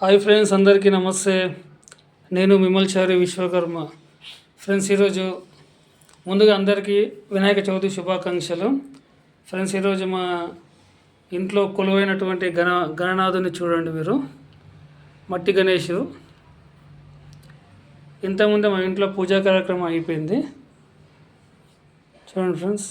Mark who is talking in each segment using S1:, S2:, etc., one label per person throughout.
S1: Hi friends అందరికీ నమస్తే. నేను విమల్చారి విశ్వకర్మ. ఫ్రెండ్స్ ఈరోజు ముందుగా అందరికీ వినాయక చవితి శుభాకాంక్షలు. ఫ్రెండ్స్ ఈరోజు మా ఇంట్లో కొలువైనటువంటి గణ గణనాథుని చూడండి మీరు. మట్టి గణేష్. ఇంతకుముందే మా ఇంట్లో పూజా కార్యక్రమం అయిపోయింది. చూడండి ఫ్రెండ్స్.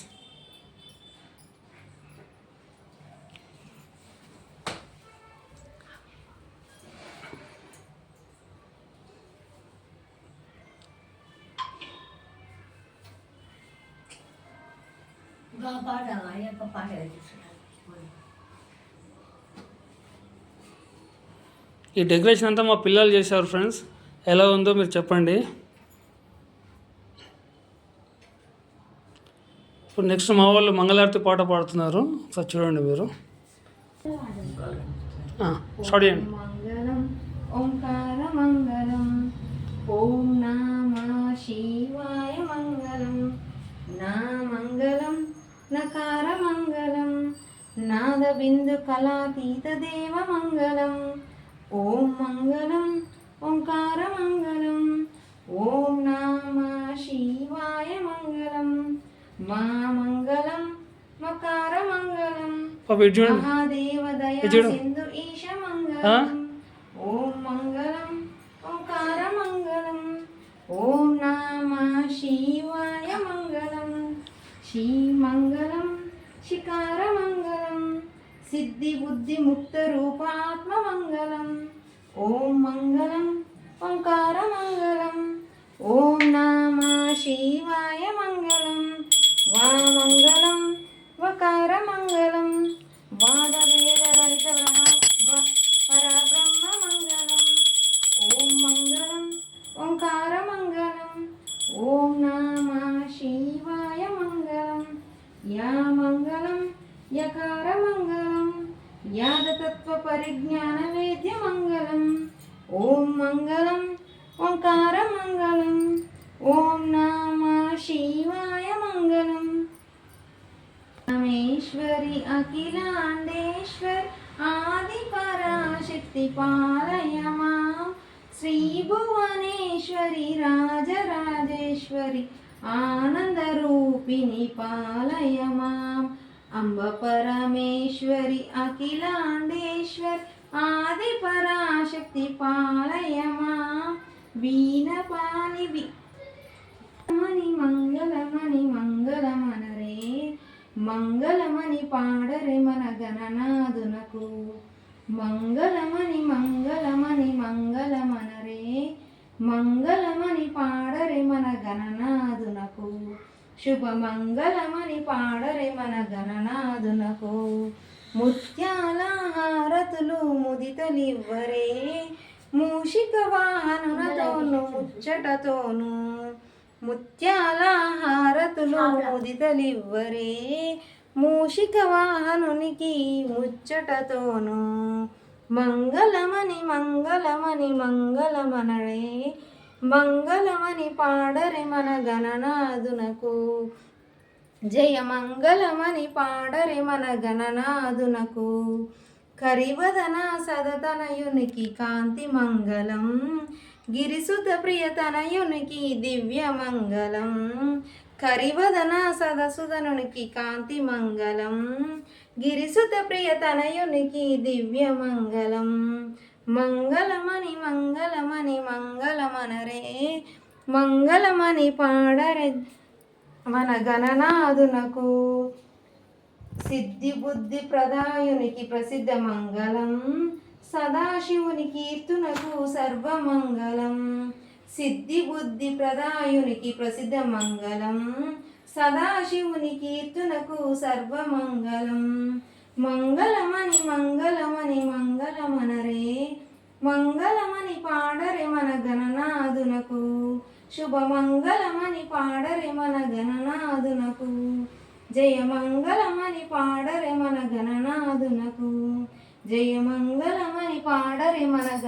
S2: పాట.
S1: ఈ డెకరేషన్ అంతా మా పిల్లలు చేశారు ఫ్రెండ్స్. ఎలా ఉందో మీరు చెప్పండి. ఇప్పుడు నెక్స్ట్ మా వాళ్ళు మంగళారతి పాట పాడుతున్నారు. ఒకసారి చూడండి మీరు. స్టార్ట్ చేయండి.
S3: మంగళం ఓంకార మంగళం ఓం నామ శివాయ మంగళం నా మంగళం నకార మంగళం నాద బిందు కళాతీత దేవ మంగళం ఓం మంగళం ఓంకార మంగళం ఓం నామ శివాయ మంగళం. మా మంగళం మకార మంగళం.
S1: ఇది చూడు.
S3: సింధు ఈశ? మంగళం. ఓం మంగళం ఓంకార మంగళం. ఓం నామ శివాయ మంగళం. శ్రీ మంగళం శికార మంగళం. సిద్ధి బుద్ధి ముక్త రూపాత్మ మంగళం. ఓం మంగళం ఓంకార మంగళం. ఓం నామ శివాయ మంగళం. వా మంగళం వకార మంగళం. యాదతత్వ పరిజ్ఞాన వేద్య మంగళం ఓం మంగళం ఓంకార మంగళం ఓం నామ శివాయ మంగళం. రామేశ్వరి అఖిలాండేశ్వర్ ఆది పరాశక్తి పాలయమా శ్రీ భువనేశ్వరి రాజరాజేశ్వరి ఆనందరూపిణి పాలయమా. అంబ పరమేశ్వరి అఖిలాండేశ్వరి ఆది పరాశక్తి పాలయమా. వీణపాని వి మణి మంగళమణి మంగళమనరే మంగళమణి పాడరే మన గణనాదునకు మంగళమణి మంగళమణి మంగళమనరే మంగళమణి పాడరే మన గణనాదునకు శుభమంగళమని పాడరే మన గణనాథునకు. ముత్యాల హారతులు ముదితలివ్వరే. మూషిక వాహనులతోను ముచ్చటతోను ముత్యాల హారతులు ముదితలివ్వరే. మూషిక వాహనునికి ముచ్చటతోను మంగళమని మంగళమని మంగళమనడే మంగళమని పాడరే మన గణనాదునకు జయ మంగళమని పాడరే మన గణనాదునకు కరివదన సదతనయునికి కాంతి మంగళం. గిరిసుత ప్రియతనయునికి దివ్య మంగళం. కరివదన సదసుదనునికి కాంతి మంగళం. గిరిసుత ప్రియతనయునికి దివ్య మంగళం. మంగళమణి మంగళమణి మంగళమనరే మంగళమణి పాడరే మన గణనాథునకు. సిద్ధి బుద్ధి ప్రదాయునికి ప్రసిద్ధ మంగళం సదాశివుని కీర్తునకు సర్వమంగళం. సిద్ధి బుద్ధి ప్రదాయునికి ప్రసిద్ధ మంగళం సదాశివుని కీర్తునకు సర్వమంగళం. మంగళమణి మంగళ మంగళమని పాడరే మన గణనాదునకు శుభమంగళమని పాడరే మన గణనాదునకు జయ మంగళమని పాడరే మన గణనాదునకు జయ మంగళమని పాడరే మన గణ